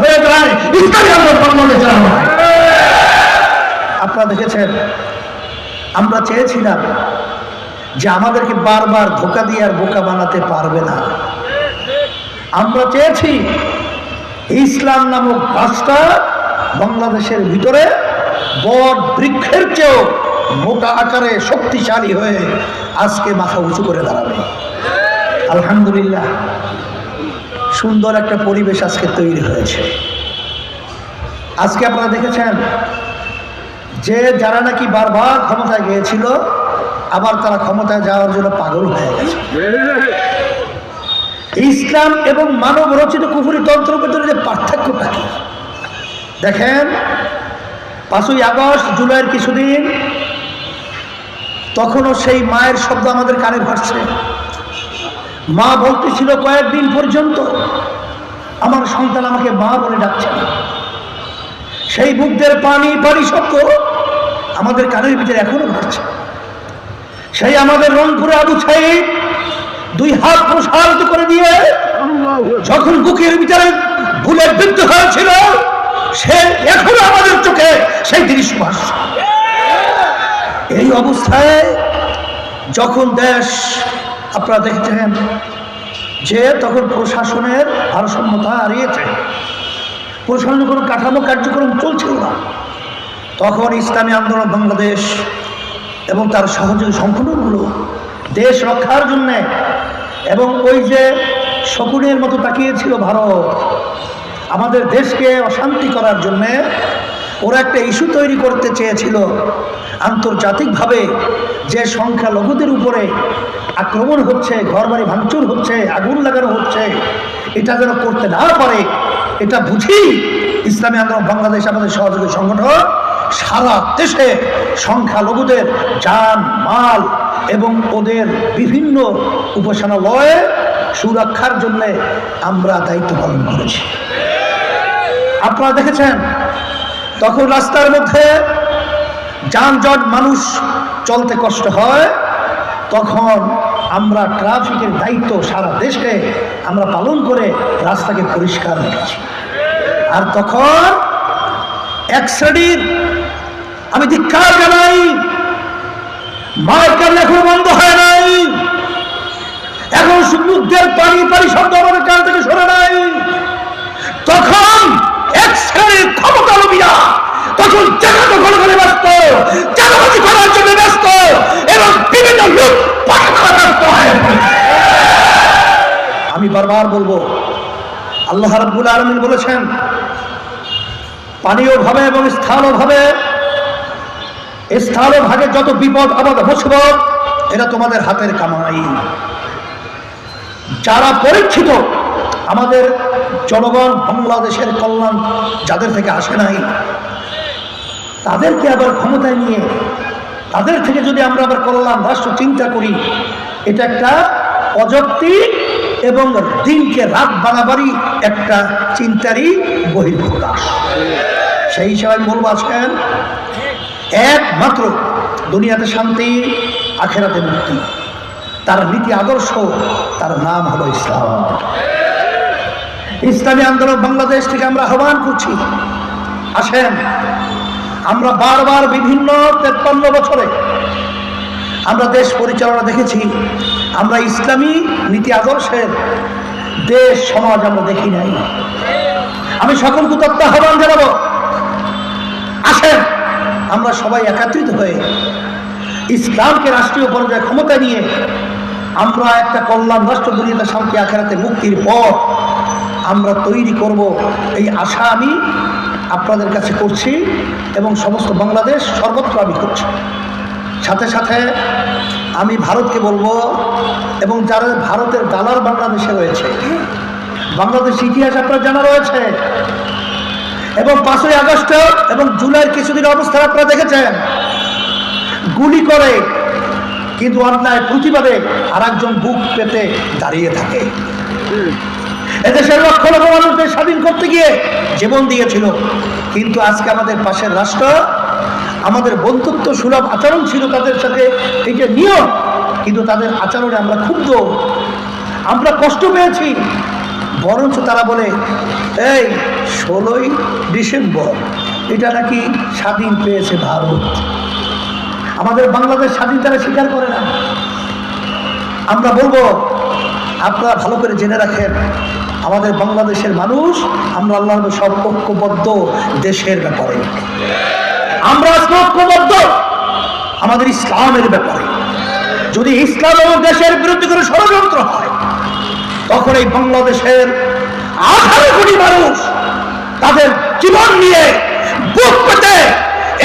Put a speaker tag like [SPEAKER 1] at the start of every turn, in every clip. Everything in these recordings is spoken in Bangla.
[SPEAKER 1] হয়ে যায়। আপনারা দেখেছেন, আমরা চেয়েছিলাম যে আমাদেরকে বারবার ধোকা দিয়ে আর বোকা বানাতে পারবে না। আমরা চেয়েছি ইসলাম নামক গাছটা বাংলাদেশের ভিতরে বট বৃক্ষের চেয়েও মোটা আকারে শক্তিশালী হয়ে আজকে মাথা উঁচু করে দাঁড়াবে। আলহামদুলিল্লাহ। সুন্দর একটা পরিবেশ আজকে তৈরি হয়েছে। আজকে আপনারা দেখেছেন যে যারা নাকি বারবার ক্ষমতায় গিয়েছিল, আবার তারা ক্ষমতায় যাওয়ার জন্য পাগল হয়ে গেছে। ইসলাম এবং মানব রচিত কুফুরি তন্ত্রের ভিতরে যে পার্থক্যটা কি? দেখেন, পাঁচই আগস্ট, জুলাইয়ের কিছুদিন, তখনও সেই মায়ের শব্দ আমাদের কানে ভাসছে। মা বলতেছিল কয়েকদিন পর্যন্ত, আমার সন্তান আমাকে মা বলে ডাকছে সেই বুকদের পানি পানি শব্দ আমাদের কানের ভিতরে এখনও ঘটছে। সেই আমাদের রংপুরে আবু সাহেব দুই হাত প্রসারিত করে দিয়ে যখন বুকের ভিতরে বুলেট বিদ্ধ হয়েছিল, সে এখনও আমাদের চোখে সেই দৃশ্য ভাসছে। এই অবস্থায় যখন দেশ আপনারা দেখছেন যে তখন প্রশাসনের ভারসাম্যতা হারিয়েছে। প্রশাসনের কোনো কাঠামো কার্যক্রম চলছিল না। তখন ইসলামী আন্দোলন বাংলাদেশ এবং তার সহযোগী সংগঠনগুলো দেশ রক্ষার জন্যে এবং ওই যে শকুনের মতো তাকিয়েছিল ভারত, আমাদের দেশকে অশান্তি করার জন্যে ওরা একটা ইস্যু তৈরি করতে চেয়েছিল আন্তর্জাতিকভাবে যে সংখ্যালঘুদের উপরে আক্রমণ হচ্ছে, ঘরবাড়ি ভাঙচুর হচ্ছে, আগুন লাগানো হচ্ছে, এটা যেন করতে না পারে, এটা বুঝি ইসলামী আন্দোলন, বাংলাদেশ আমাদের সহযোগী সংগঠন, সারা দেশে সংখ্যালঘুদের যান, মাল এবং ওদের বিভিন্ন উপাসনালয়ে সুরক্ষার জন্য আমরা দায়িত্ব পালন করেছি। আপনারা দেখেছেন তখন রাস্তার মধ্যে যানজট, মানুষ চলতে কষ্ট হয়। তখন আমরা ট্রাফিকের দায়িত্ব সারা দেশে আমরা পালন করে রাস্তাকে পরিষ্কার রেখেছি। আর তখন এক শ্রেণির আমি ধিক্ষার জানাই মায়ের কান্না এখনও বন্ধ হয় নাই। এখন সমুদ্রের পানি পানি শব্দ আমাদের কান থেকে সরে নাই তখন এক শ্রেণির লোভীরা তখন ব্যস্ত। করার জন্য ব্যস্ত। এবং বিভিন্ন লোক ব্যস্ত আমি বারবার বলব, আল্লাহ আলমিন বলেছেন এবং স্থানীয় ভাগে যত বিপদ মুসিবত, এটা তোমাদের হাতের কামাই। যারা পরীক্ষিত, আমাদের জনগণ, বাংলাদেশের কল্যাণ যাদের থেকে আসে নাই, তাদেরকে আবার ক্ষমতায় নিয়ে, তাদের থেকে যদি আমরা আবার কল্যাণ রাষ্ট্র চিন্তা করি, এটা একটা অযৌক্তিক এবং দিনকে রাত বাড়াবাড়ি একটা চিন্তারই বহির্প্রকাশ সেই হিসাবে আমি বলব আজকের একমাত্র দুনিয়াতে শান্তি, আখেরাতে মুক্তি। তার নীতি আদর্শ, তার নাম হলো ইসলাম। ইসলামী আন্দোলন বাংলাদেশ থেকে আমরা আহ্বান করছি। আসেন, আমরা বারবার বিভিন্ন তেপ্পান্ন বছরে আমরা দেশ পরিচালনা দেখেছি। আমরা ইসলামী নীতি আদর্শের দেশ, সমাজ আমরা দেখি নাই। আমি সকলকে তত্ত্ব আহ্বান জানাব। আসেন, আমরা সবাই একত্রিত হয়ে ইসলামকে রাষ্ট্রীয় পর্যায়ে ক্ষমতা নিয়ে আমরা একটা কল্যাণ রাষ্ট্র দুনিয়াতে শান্তি আখেরাতে মুক্তির পর আমরা তৈরি করব, এই আশা আমি আপনাদের কাছে করছি এবং সমস্ত বাংলাদেশ সর্বত্র আমি করছি। সাথে সাথে আমি ভারতকে বলব এবং যারা ভারতের দালাল বাংলাদেশে রয়েছে বাংলাদেশ ইতিহাস আপনার জানা রয়েছে, এবং পাঁচই আগস্ট এবং জুলাইয়ের কিছুদিন অবস্থা আপনারা দেখেছেন, গুলি করে কিন্তু অন্যায় প্রতিবাদে আর একজন বুক পেতে দাঁড়িয়ে থাকে। এদেশের লক্ষ লক্ষ মানুষদের স্বাধীন করতে গিয়ে জীবন দিয়েছিল। কিন্তু আজকে আমাদের পাশের রাষ্ট্র, আমাদের বন্ধুত্ব সুলভ আচরণ ছিল তাদের সাথে যে নিয়ম, কিন্তু তাদের আচরণে আমরা ক্ষুব্ধ। আমরা কষ্ট পেয়েছি। বরঞ্চ তারা বলে, এই, ষোলোই ডিসেম্বর, এটা নাকি স্বাধীন পেয়েছে ভারত। আমাদের বাংলাদেশ স্বাধীন তারা স্বীকার করে না। আমরা বলব, আপনারা ভালো করে জেনে রাখেন আমাদের বাংলাদেশের মানুষ, আমরা আল্লাহ সব ঐক্যবদ্ধ দেশের ব্যাপারে। আমরা ঐক্যবদ্ধ আমাদের ইসলামের ব্যাপারে। যদি ইসলাম এবং দেশের বিরুদ্ধে কোনো ষড়যন্ত্র হয়, তখন এই বাংলাদেশের আঠারো কোটি মানুষ তাদের জীবন নিয়ে বুক পেতে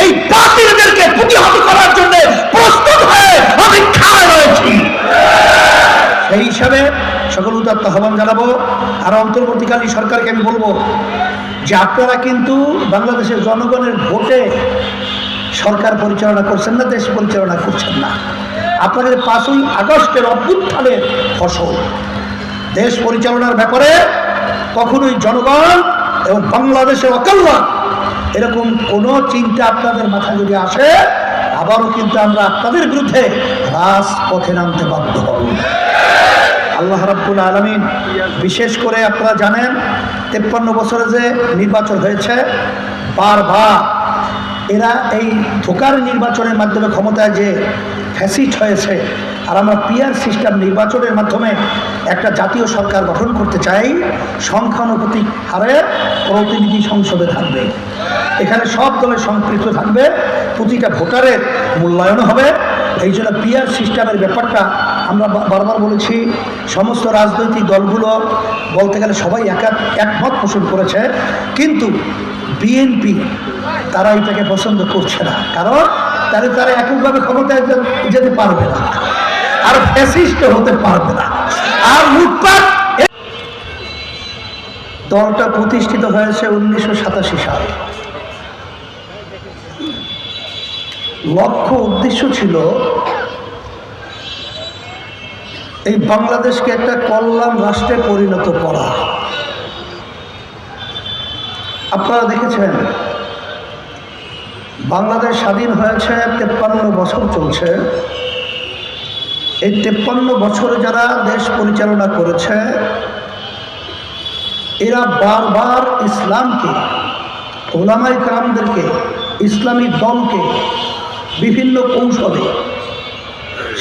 [SPEAKER 1] এই বাতিলদেরকে প্রতিহত করার জন্য প্রস্তুত হয়ে অপেক্ষায় রয়েছি। সেই হিসাবে সকল উদাত্ত আহ্বান জানাব। আর অন্তর্বর্তীকালীন সরকারকে আমি বলব যে আপনারা কিন্তু বাংলাদেশের জনগণের ভোটে সরকার পরিচালনা করছেন না, দেশ পরিচালনা করছেন না। আপনাদের পাঁচই আগস্টের অভ্যুত্থানের ফসল। দেশ পরিচালনার ব্যাপারে কখনোই জনগণ এবং বাংলাদেশের অকল্যাণ এরকম কোনো চিন্তা আপনাদের মাথায় যদি আসে, আবারও কিন্তু আমরা আপনাদের বিরুদ্ধে রাজপথে নামতে বাধ্য হব। আল্লাহ রাব্বুল আলমিন, বিশেষ করে আপনারা জানেন, তেপ্পান্ন বছরে যে নির্বাচন হয়েছে, বারবার এরা এই ধোকার নির্বাচনের মাধ্যমে ক্ষমতায় যে ফ্যাসিস্ট হয়েছে, আর আমরা পিয়ার সিস্টেম নির্বাচনের মাধ্যমে একটা জাতীয় সরকার গঠন করতে চাই সংখ্যানুপাতিক হারে প্রতিনিধি সংসদে থাকবে। এখানে সব দলের সম্পৃক্ত থাকবে, প্রতিটা ভোটারের মূল্যায়ন হবে এই জন্য পিয়ার সিস্টেমের ব্যাপারটা আমরা বারবার বলেছি, সমস্ত রাজনৈতিক দলগুলো বলতে গেলে সবাই একা একমত পোষণ করেছে, কিন্তু বিএনপি তারা এটাকে পছন্দ করছে না। কারণ তাহলে তারা এককভাবে ক্ষমতায় যেতে পারবে না। আর ফ্যাসিস্ট হতে পারবে না। আর লুটপাট দলটা প্রতিষ্ঠিত হয়েছে উনিশশো সাতাশি সালে। লক্ষ্য উদ্দেশ্য ছিল এই বাংলাদেশকে একটা কল্যাণ রাষ্ট্রে পরিণত করা। আপনারা দেখেছেন, বাংলাদেশ স্বাধীন হয়েছে, তেপ্পান্ন বছর চলছে। এই তেপ্পান্ন বছরে যারা দেশ পরিচালনা করেছে, এরা বারবার ইসলামকে ওলামাই কালামদেরকে ইসলামী দলকে বিভিন্ন কৌশলে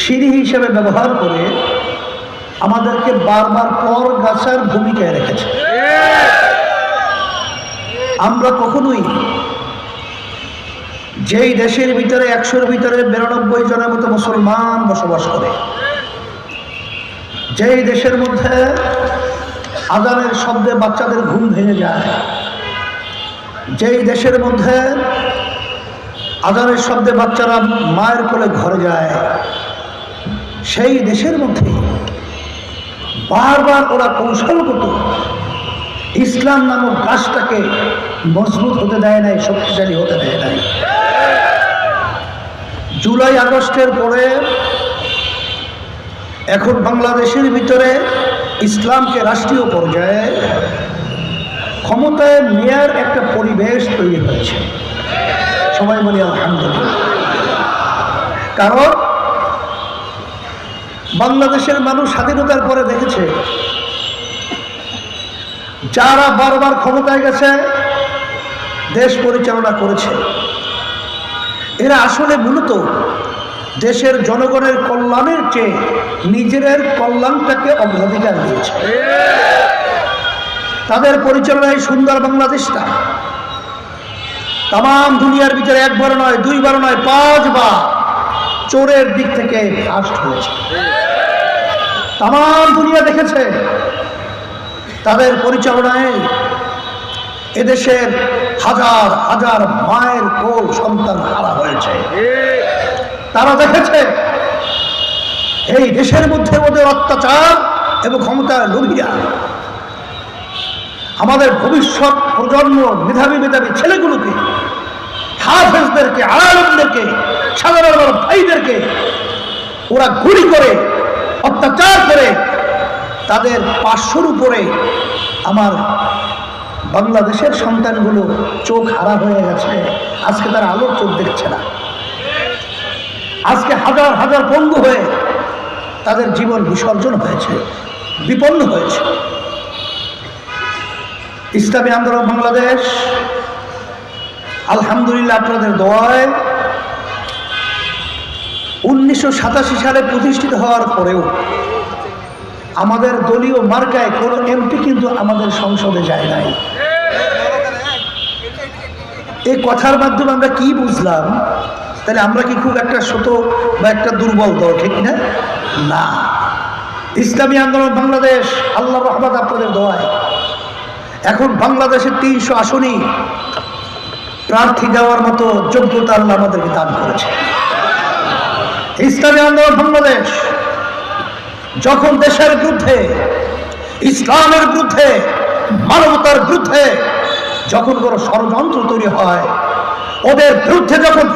[SPEAKER 1] সিঁড়ি হিসেবে ব্যবহার করে আমাদেরকে বারবার পর গাছার ভূমিকায় রেখেছে। আমরা কখনোই যেই দেশের ভিতরে একশোর ভিতরে বিরানব্বই জনের মতো মুসলমান বসবাস করে, যেই দেশের মধ্যে আজানের শব্দে বাচ্চাদের ঘুম ভেঙে যায়, যেই দেশের মধ্যে আজানের শব্দে বাচ্চারা মায়ের কোলে ঘরে যায়। সেই দেশের মধ্যে বারবার ওরা কৌশলগত ইসলাম নামক গাছটাকে মজবুত হতে দেয় নাই, শক্তিশালী হতে দেয় নাই। জুলাই আগস্টের পরে এখন বাংলাদেশের ভিতরে ইসলামকে রাষ্ট্রীয় পর্যায়ে ক্ষমতায় নেয়ার একটা পরিবেশ তৈরি হয়েছে। সবাই বলি আলহামদুলিল্লাহ। কারণ বাংলাদেশের মানুষ স্বাধীনতার পরে দেখেছে, যারা বারবার ক্ষমতায় গেছে, দেশ পরিচালনা করেছে। এরা আসলে মূলত দেশের জনগণের কল্যাণের চেয়ে নিজের কল্যাণটাকে অগ্রাধিকার দিয়েছে। তাদের পরিচালনায় সুন্দর বাংলাদেশটা। তাম দুনিয়ার ভিতরে একবার নয় দুইবার নয়, পাঁচবার চোরের দিক থেকে ফার্স্ট হয়েছে। তাম দুনিয়া দেখেছে, তাদের পরিচালনায় এদেশের হাজার হাজার মায়ের কোল সন্তান হারা হয়েছে। তারা দেখেছে, এই দেশের মধ্যে ওদের অত্যাচার এবং ক্ষমতার লোভিয়া আমাদের ভবিষ্যৎ প্রজন্ম, মেধাবী মেধাবী ছেলেগুলোকে, হাফেজদেরকে, আলমদেরকে, সাধারণ ভাইদেরকে, ওরা গুলি করে, অত্যাচার করে, তাদের পাঁচশোর উপরে আমার বাংলাদেশের সন্তানগুলো চোখ হারা হয়ে গেছে। আজকে তারা আলোর চোখ দেখছে না। আজকে হাজার হাজার পঙ্গু হয়ে তাদের জীবন বিসর্জন হয়েছে, বিপন্ন হয়েছে। ইসলামী আন্দোলন বাংলাদেশ। আলহামদুলিল্লাহ আপনাদের দোয়ায় উনিশশো সাতাশি সালে প্রতিষ্ঠিত হওয়ার পরেও আমাদের দলীয় মার্কায় কোনো এমপি কিন্তু আমাদের সংসদে যায় নাই। এই কথার মাধ্যমে আমরা কি বুঝলাম? তাহলে আমরা কি খুব একটা ছোট বা একটা দুর্বল দল, ঠিক না? না। ইসলামী আন্দোলন বাংলাদেশ আল্লাহ রহমত আপনাদের দোয়ায়। এখন বাংলাদেশের তিনশো আসনই প্রার্থী দেওয়ার মতো যোগ্যতা আল্লাহ আমাদেরকে দান করেছে। ইসলামী আন্দোলন বাংলাদেশ যখন দেশের বিরুদ্ধে, ইসলামের বিরুদ্ধে, মানবতার বিরুদ্ধে যখন কোনো ষড়যন্ত্র তৈরি হয়, ওদের বিরুদ্ধে যখন